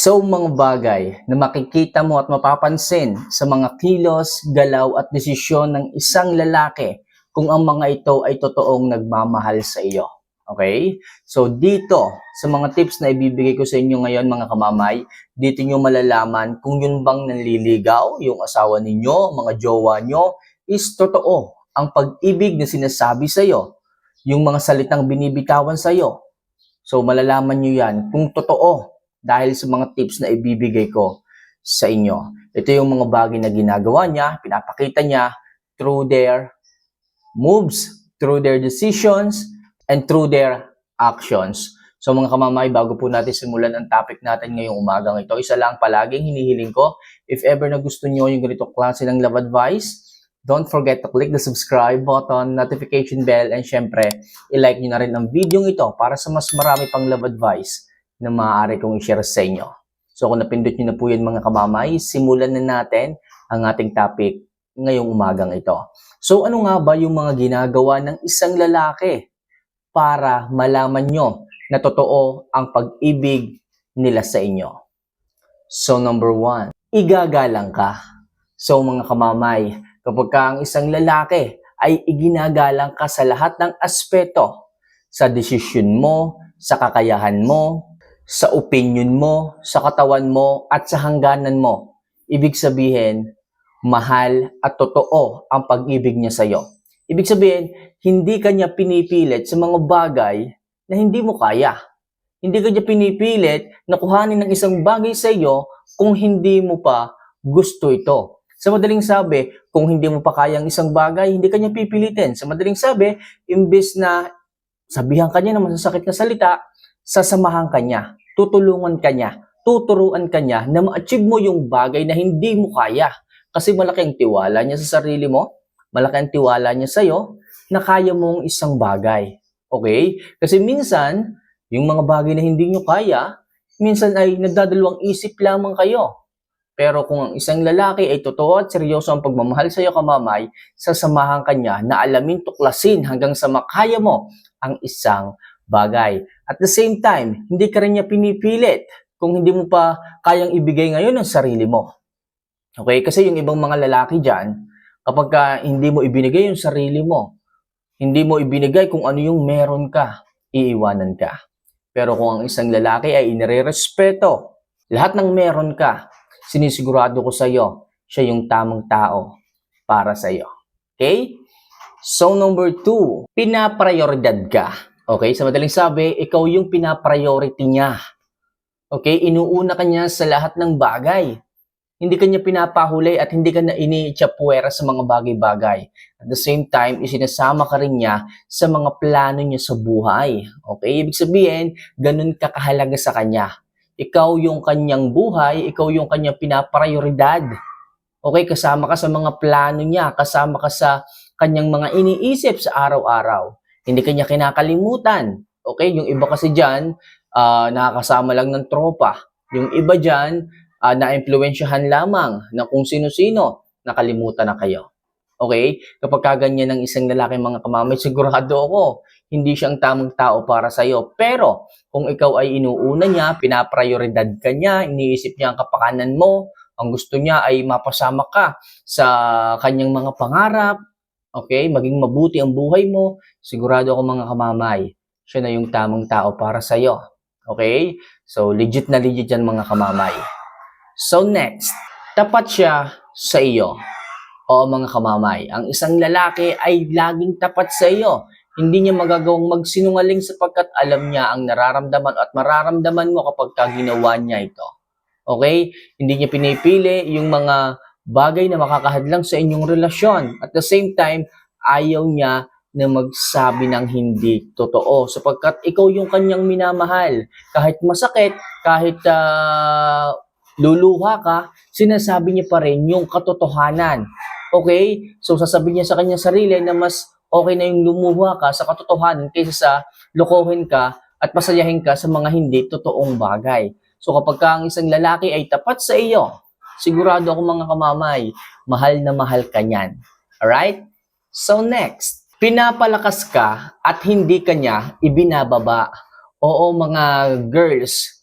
So mga bagay na makikita mo at mapapansin sa mga kilos, galaw at desisyon ng isang lalaki kung ang mga ito ay totoong nagmamahal sa iyo. Okay? So dito, sa mga tips na ibibigay ko sa inyo ngayon mga kamamay, dito nyo malalaman kung yun bang nanliligaw, yung asawa ninyo, mga jowa nyo, is totoo ang pag-ibig na sinasabi sa iyo, yung mga salitang binibitawan sa iyo. So malalaman nyo yan kung totoo dahil sa mga tips na ibibigay ko sa inyo. Ito yung mga bagay na ginagawa niya, pinapakita niya through their moves, through their decisions, and through their actions. So mga kamamay, bago po natin simulan ang topic natin ngayong umagang ito, isa lang palaging hinihiling ko, if ever na gusto nyo yung ganito klase ng love advice, don't forget to click the subscribe button, notification bell, and syempre, i-like nyo na rin ang video ito para sa mas marami pang love advice na maaari kong i-share sa inyo. So kung napindot nyo na po yan mga kamamay, simulan na natin ang ating topic ngayong umagang ito. So ano nga ba yung mga ginagawa ng isang lalaki para malaman nyo na totoo ang pag-ibig nila sa inyo? So number one, igagalang ka. So mga kamamay, kapag ka ang isang lalaki ay iginagalang ka sa lahat ng aspeto, sa desisyon mo, sa kakayahan mo, sa opinion mo, sa katawan mo, at sa hangganan mo. Ibig sabihin, mahal at totoo ang pag-ibig niya sa iyo. Ibig sabihin, hindi ka niya pinipilit sa mga bagay na hindi mo kaya. Hindi ka pinipilit na kuhanin ng isang bagay sa iyo kung hindi mo pa gusto ito. Sa madaling sabi, kung hindi mo pa kaya ang isang bagay, hindi ka niya pipilitin. Sa madaling sabi, imbes na sabihan ka niya ng masasakit na salita, sasamahan ka niya, tutulungan ka niya, tuturuan ka niya na ma-achieve mo yung bagay na hindi mo kaya. Kasi malaki ang tiwala niya sa sarili mo, malaki ang tiwala niya sa'yo, na kaya mong isang bagay. Okay? Kasi minsan, yung mga bagay na hindi nyo kaya, minsan ay nagdadalawang isip lamang kayo. Pero kung ang isang lalaki ay totoo at seryoso ang pagmamahal sa iyo kamamay, sasamahan ka niya na alamin tuklasin hanggang sa makaya mo ang isang bagay. At the same time, hindi ka rin niya pinipilit kung hindi mo pa kayang ibigay ngayon ang sarili mo. Okay? Kasi yung ibang mga lalaki dyan, kapag ka hindi mo ibinigay yung sarili mo, hindi mo ibinigay kung ano yung meron ka, iiwanan ka. Pero kung ang isang lalaki ay inirerespeto, lahat ng meron ka, sinisigurado ko sa iyo, siya yung tamang tao para sa iyo. Okay? So number two, pinaprioridad ka. Okay? Sa madaling sabi, ikaw yung pinapriority niya. Okay? Inuuna ka niya sa lahat ng bagay. Hindi ka niya pinapahuli at hindi ka na iniitsapwera sa mga bagay-bagay. At the same time, isinasama ka rin niya sa mga plano niya sa buhay. Okay? Ibig sabihin, ganun ka kahalaga sa kanya. Ikaw yung kanyang buhay, ikaw yung kanyang pinaprioridad. Okay? Kasama ka sa mga plano niya, kasama ka sa kanyang mga iniisip sa araw-araw. Hindi kanya kinakalimutan. Okay? Yung iba kasi dyan, ah, nakakasama lang ng tropa. Yung iba dyan, uh, na-impluensyahan lamang na kung sino-sino, nakalimutan na kayo. Okay? Kapag kaganyan ng isang lalaki mga kamamay, sigurado ako, hindi siya ang tamang tao para sa iyo. Pero, kung ikaw ay inuuna niya, pinaprioridad ka niya, iniisip niya ang kapakanan mo, ang gusto niya ay mapasama ka sa kanyang mga pangarap, okay? Maging mabuti ang buhay mo, sigurado ako mga kamamay, siya na yung tamang tao para sa iyo. Okay? So, legit na legit yan mga kamamay. So next, tapat siya sa iyo. O mga kamamay, ang isang lalaki ay laging tapat sa iyo. Hindi niya magagawang magsinungaling sapagkat alam niya ang nararamdaman at mararamdaman mo kapag ka ginawa niya ito. Okay? Hindi niya pinipili yung mga bagay na makakahadlang sa inyong relasyon. At the same time, ayaw niya na magsabi ng hindi totoo sapagkat ikaw yung kanyang minamahal. Kahit masakit, kahit ah, luluha ka, sinasabi niya pa rin yung katotohanan. Okay? So sasabihin niya sa kanya sarili na mas okay na yung lumuha ka sa katotohanan kaysa sa lokohin ka at pasayahin ka sa mga hindi totoong bagay. So kapag ka ang isang lalaki ay tapat sa iyo, sigurado ako mga kamamay, mahal na mahal ka niyan. Alright? So next, pinapalakas ka at hindi ka niya ibinababa. Oo mga girls,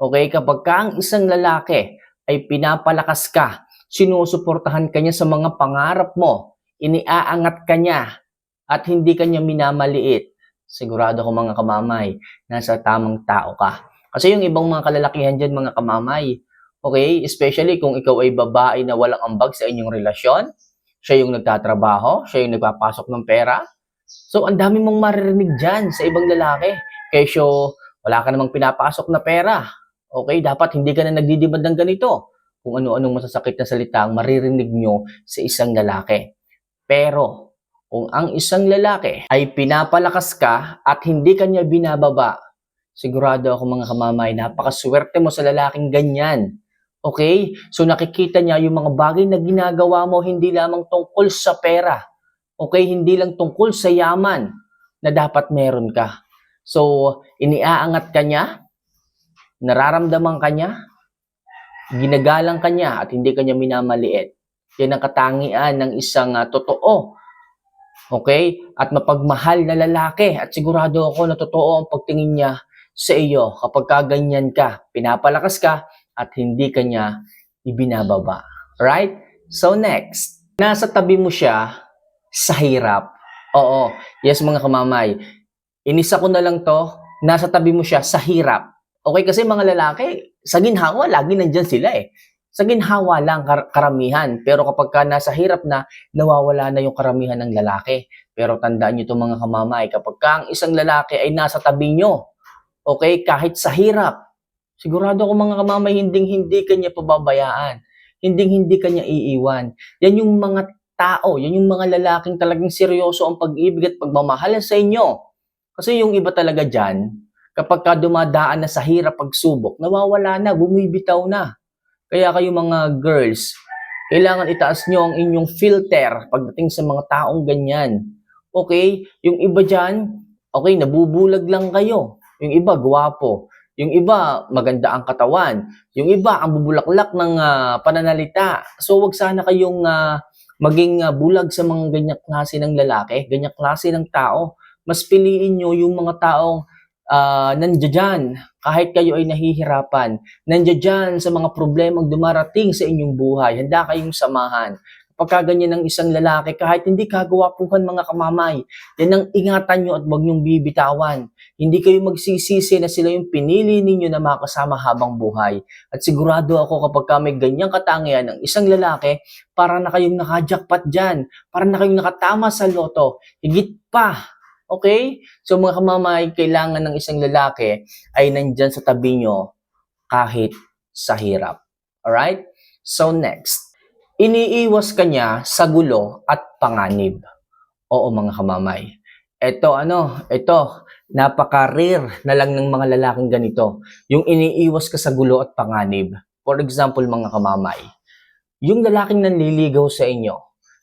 Okay, kapag ka ang isang lalaki ay pinapalakas ka, sinusuportahan ka niya sa mga pangarap mo, iniaangat ka niya, at hindi ka niya minamaliit, sigurado ko mga kamamay, nasa tamang tao ka. Kasi yung ibang mga kalalakihan dyan, mga kamamay, okay, especially kung ikaw ay babae na walang ambag sa inyong relasyon, siya yung nagtatrabaho, siya yung nagpapasok ng pera, so ang dami mong maririnig dyan sa ibang lalaki. Kesyo, wala ka namang pinapasok na pera, Okay, dapat hindi ka na nagdidimand ng ganito. Kung ano-anong masasakit na salita ang maririnig nyo sa isang lalaki. Pero, kung ang isang lalaki ay pinapalakas ka at hindi ka niya binababa, sigurado ako mga kamamay, napakaswerte mo sa lalaking ganyan. Okay? So nakikita niya yung mga bagay na ginagawa mo hindi lamang tungkol sa pera. Okay? Hindi lang tungkol sa yaman na dapat meron ka. So, iniaangat ka niya, nararamdaman ka niya, ginagalang ka niya at hindi ka niya minamaliit. Yan ang katangian ng isang ah, totoo. Okay? At mapagmahal na lalaki. At sigurado ako na totoo ang pagtingin niya sa iyo kapag kaganyan ka, pinapalakas ka at hindi ka niya ibinababa. Right? So next, nasa tabi mo siya sa hirap. Oo. Yes mga kamamay. Inisa ko na lang to, nasa tabi mo siya sa hirap. Okay, kasi mga lalaki, sa ginhawa, lagi nandyan sila eh. Sa ginhawa lang kar- karamihan. Pero kapag ka nasa hirap na, nawawala na yung karamihan ng lalaki. Pero tandaan nyo itong mga kamamay, kapag ka ang isang lalaki ay nasa tabi nyo, okay, kahit sa hirap, sigurado ko mga kamamay, hinding-hindi kanya pababayaan. Hinding-hindi kanya iiwan. Yan yung mga tao, yan yung mga lalaking talagang seryoso ang pag-ibig at pagmamahal sa inyo. Kasi yung iba talaga dyan, kapag ka dumadaan na sa hirap pagsubok, nawawala na, bumibitaw na. Kaya kayo mga girls, kailangan itaas nyo ang inyong filter pagdating sa mga taong ganyan. Okay? Yung iba dyan, okay, nabubulag lang kayo. Yung iba, gwapo. Yung iba, maganda ang katawan. Yung iba, ang bubulaklak ng ah, pananalita. So, wag sana kayong ah, maging ah, bulag sa mga ganyang klase ng lalaki, ganyang klase ng tao. Mas piliin nyo yung mga taong uh, nandiyan kahit kayo ay nahihirapan. Nandiyan sa mga problemang dumarating sa inyong buhay. Handa kayong samahan. Kapag ganyan ng isang lalaki, kahit hindi kagawapuhan mga kamamay, yan ang ingatan nyo at huwag nyong bibitawan. Hindi kayo magsisisi na sila yung pinili ninyo na makasama habang buhay. At sigurado ako kapag ka may ganyang katangian ng isang lalaki, para na kayong nakajakpat dyan, para na kayong nakatama sa loto, higit pa Okay? So mga kamamay, kailangan ng isang lalaki ay nandyan sa tabi nyo kahit sa hirap. Alright? So next, iniiwas ka niya sa gulo at panganib. Oo mga kamamay. Ito ano, ito, napaka-rare na lang ng mga lalaking ganito. Yung iniiwas ka sa gulo at panganib. For example mga kamamay, yung lalaking nanliligaw sa inyo,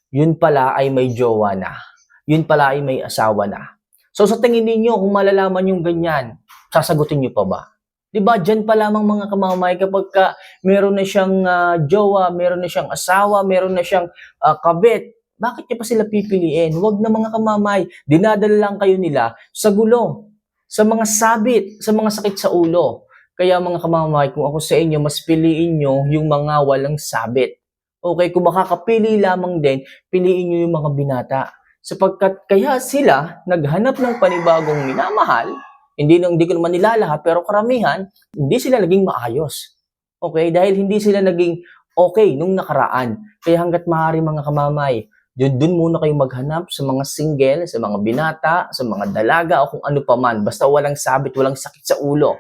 yun pala ay may jowa na. Yun pala ay may asawa na So sa tingin ninyo, kung malalaman yung ganyan, sasagutin nyo pa ba? Di ba, pa lamang mga kamamay kapag ka meron na siyang uh, jowa, meron na siyang asawa, meron na siyang uh, kabit, bakit niya pa sila pipiliin? Huwag na mga kamamay, dinadala lang kayo nila sa gulo, sa mga sabit, sa mga sakit sa ulo. Kaya mga kamamay, kung ako sa inyo, mas piliin nyo yung mga walang sabit. Okay, kung makakapili lamang din, piliin nyo yung mga binata sapagkat kaya sila naghanap ng panibagong minamahal, hindi, hindi ko naman nilalahat, pero karamihan, hindi sila naging maayos. Okay? Dahil hindi sila naging okay nung nakaraan. Kaya hanggat maaari mga kamamay, dun, dun muna kayo maghanap sa mga single, sa mga binata, sa mga dalaga o kung ano pa man. Basta walang sabit, walang sakit sa ulo.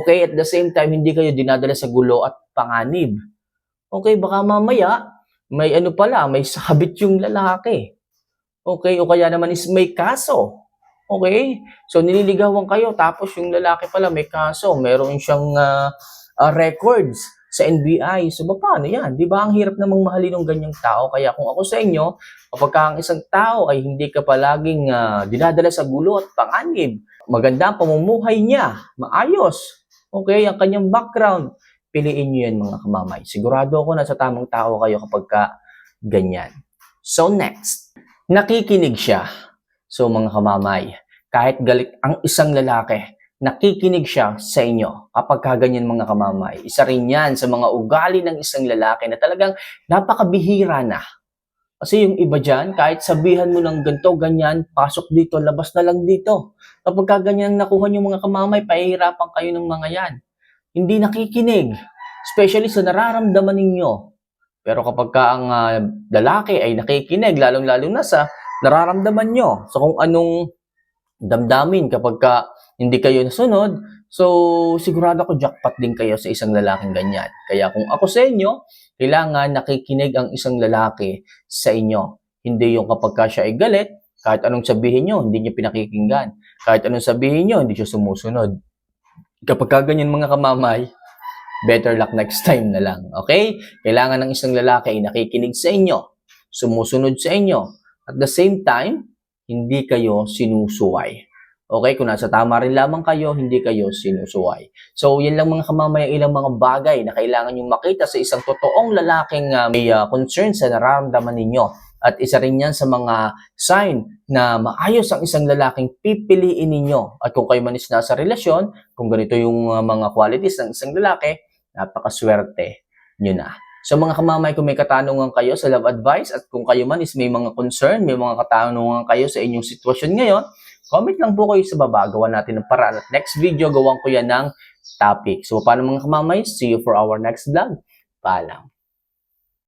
Okay? At the same time, hindi kayo dinadala sa gulo at panganib. Okay? Baka mamaya, may ano pala, may sabit yung lalaki. Okay? O kaya naman is may kaso. Okay? So, nililigawan kayo, tapos yung lalaki pala may kaso. Meron siyang uh, uh, records sa NBI. So, paano yan? Di ba? Ang hirap namang mahalin ng ganyang tao. Kaya kung ako sa inyo, kapag ang isang tao ay hindi ka palaging uh, dinadala sa gulo at panganib, maganda ang pamumuhay niya, maayos. Okay? Ang kanyang background, piliin niyo yan mga kamamay. Sigurado ako na sa tamang tao kayo kapag ka ganyan. So next, nakikinig siya. So mga kamamay, kahit galit ang isang lalaki, nakikinig siya sa inyo kapag kaganyan mga kamamay. Isa rin yan sa mga ugali ng isang lalaki na talagang napakabihira na. Kasi yung iba dyan, kahit sabihan mo ng ganito, ganyan, pasok dito, labas na lang dito. Kapag kaganyan nakuha yung mga kamamay, pahihirapan kayo ng mga yan. Hindi nakikinig. Especially sa nararamdaman ninyo. Pero kapag ka ang ah, lalaki ay nakikinig, lalong-lalo na sa nararamdaman nyo. So kung anong damdamin kapag ka hindi kayo nasunod, so sigurado ko jackpot din kayo sa isang lalaking ganyan. Kaya kung ako sa inyo, kailangan nakikinig ang isang lalaki sa inyo. Hindi yung kapag ka siya ay galit, kahit anong sabihin nyo, hindi niya pinakikinggan. Kahit anong sabihin nyo, hindi siya sumusunod. Kapag ka ganyan mga kamamay, better luck next time na lang. Okay? Kailangan ng isang lalaki ay nakikinig sa inyo, sumusunod sa inyo. At the same time, hindi kayo sinusuway. Okay, kung nasa tama rin lamang kayo, hindi kayo sinusuway. So, yan lang mga kamamaya, ilang mga bagay na kailangan yung makita sa isang totoong lalaking ah, may ah, concern sa nararamdaman ninyo. At isa rin yan sa mga sign na maayos ang isang lalaking pipiliin ninyo. At kung kayo man is nasa relasyon, kung ganito yung ah, mga qualities ng isang lalaki, napakaswerte nyo na. So mga kamamay, kung may katanungan kayo sa love advice at kung kayo man is may mga concern, may mga katanungan kayo sa inyong sitwasyon ngayon, comment lang po kayo sa baba. Gawa natin ng paraan. At next video, gawan ko yan ng topic. So paano mga kamamay? See you for our next vlog. Paalam.